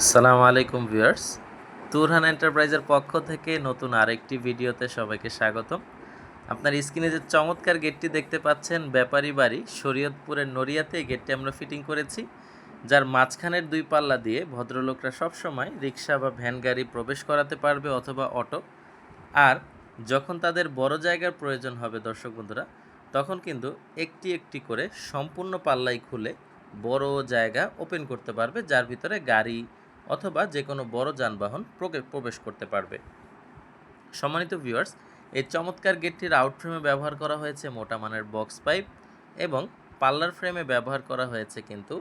আসসালামু আলাইকুম ভিউয়ার্স। তুরহান এন্টারপ্রাইজের পক্ষ থেকে নতুন আরেকটি ভিডিওতে সবাইকে স্বাগতম। আপনার স্ক্রিনে যে চমৎকার গেটটি দেখতে পাচ্ছেন, ব্যাপারী বাড়ি, শরীয়তপুরের নড়িয়াতে এই গেটটি আমরা ফিটিং করেছি, যার মাঝখানের দুই পাল্লা দিয়ে ভদ্রলোকরা সবসময় রিক্সা বা ভ্যান গাড়ি প্রবেশ করাতে পারবে অথবা অটো। আর যখন তাদের বড় জায়গার প্রয়োজন হবে দর্শক বন্ধুরা, তখন কিন্তু একটি একটি করে সম্পূর্ণ পাল্লাই খুলে বড় জায়গা ওপেন করতে পারবে, যার ভিতরে গাড়ি অথবা যে কোনো বড় যানবাহন প্রবেশ করতে পারবে। সম্মানিত ভিউয়ার্স এই চমৎকার গেটটির আউটফ্রেমে ব্যবহার করা হয়েছে মোটা মানের বক্স পাইপ এবং পাল্লার ফ্রেমে ব্যবহার করা হয়েছে কিন্তু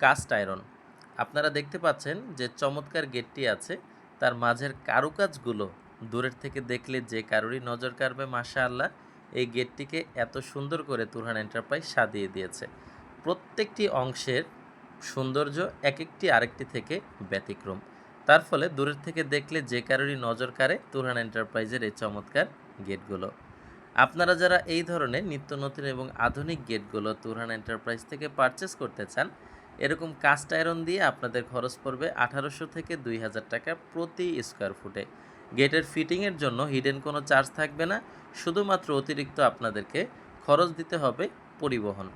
কাস্ট আয়রন আপনারা দেখতে পাচ্ছেন যে চমৎকার গেটটি আছে, তার মাঝের কারুকাজগুলো দূরের থেকে দেখলে যে কারোরই নজর কাড়বে মাশা আল্লাহ এই গেটটিকে এত সুন্দর করে তুরহান এন্টারপ্রাইজ সাজিয়ে দিয়েছে। প্রত্যেকটি অংশের সৌন্দর্য এক একটি আরেকটি থেকে ব্যতিক্রম। তার ফলে দূরের থেকে দেখলে যে কারোরই নজর কাড়ে তুরহান এন্টারপ্রাইজের এই চমৎকার গেটগুলো। আপনারা যারা এই ধরনের নিত্য নতুন এবং আধুনিক গেটগুলো তুরহান এন্টারপ্রাইজ থেকে পারচেস করতে চান, এরকম কাস্ট আয়রন দিয়ে আপনাদের খরচ পড়বে আঠারোশো থেকে দুই হাজার টাকা প্রতি স্কোয়ার ফুটে গেটের ফিটিংয়ের জন্য হিডেন কোনো চার্জ থাকবে না, শুধুমাত্র অতিরিক্ত আপনাদেরকে খরচ দিতে হবে পরিবহন।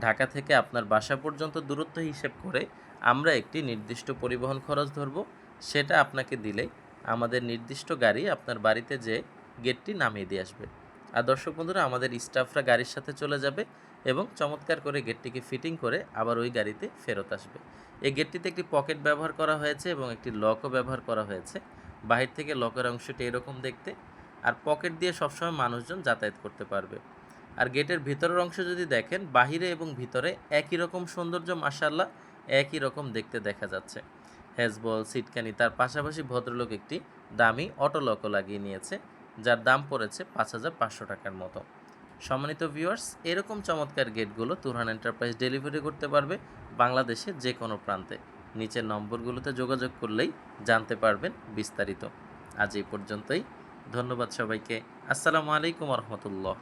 ঢাকা থেকে আপনার বাসা পর্যন্ত দূরত্ব হিসেব করে আমরা একটি নির্দিষ্ট পরিবহন খরচ ধরব। সেটা আপনাকে দিলে আমাদের নির্দিষ্ট গাড়ি আপনার বাড়িতে যে গেটটি নামিয়ে দিয়ে আসবে। আর দর্শক বন্ধুরা, আমাদের স্টাফরা গাড়ির সাথে চলে যাবে এবং চমৎকার করে গেটটিকে ফিটিং করে আবার ওই গাড়িতে ফেরত আসবে। এই গেটটিতে একটি পকেট ব্যবহার করা হয়েছে এবং একটি লকও ব্যবহার করা হয়েছে। বাহির থেকে লকের অংশটি এরকম দেখতে। আর পকেট দিয়ে সবসময় মানুষজন যাতায়াত করতে পারবে। আর গেটের ভিতরের অংশ যদি দেখেন, বাহিরে এবং ভিতরে একই রকম সৌন্দর্য মাসাল্লাহ একই রকম দেখতে দেখা যাচ্ছে। হ্যাজবল সিটকানি, তার পাশাপাশি ভদ্রলোক একটি দামি অটোলকও লাগিয়ে নিয়েছে, যার দাম পড়েছে পাঁচ হাজার পাঁচশো টাকার মতো। সম্মানিত ভিউয়ার্স, এরকম চমৎকার গেটগুলো তুরহান এন্টারপ্রাইজ ডেলিভারি করতে পারবে বাংলাদেশে যে কোনো প্রান্তে। নিচের নম্বরগুলোতে যোগাযোগ করলেই জানতে পারবেন বিস্তারিত। আজ এই পর্যন্তই। ধন্যবাদ সবাইকে। আসসালামু আলাইকুম রহমতুল্লাহ।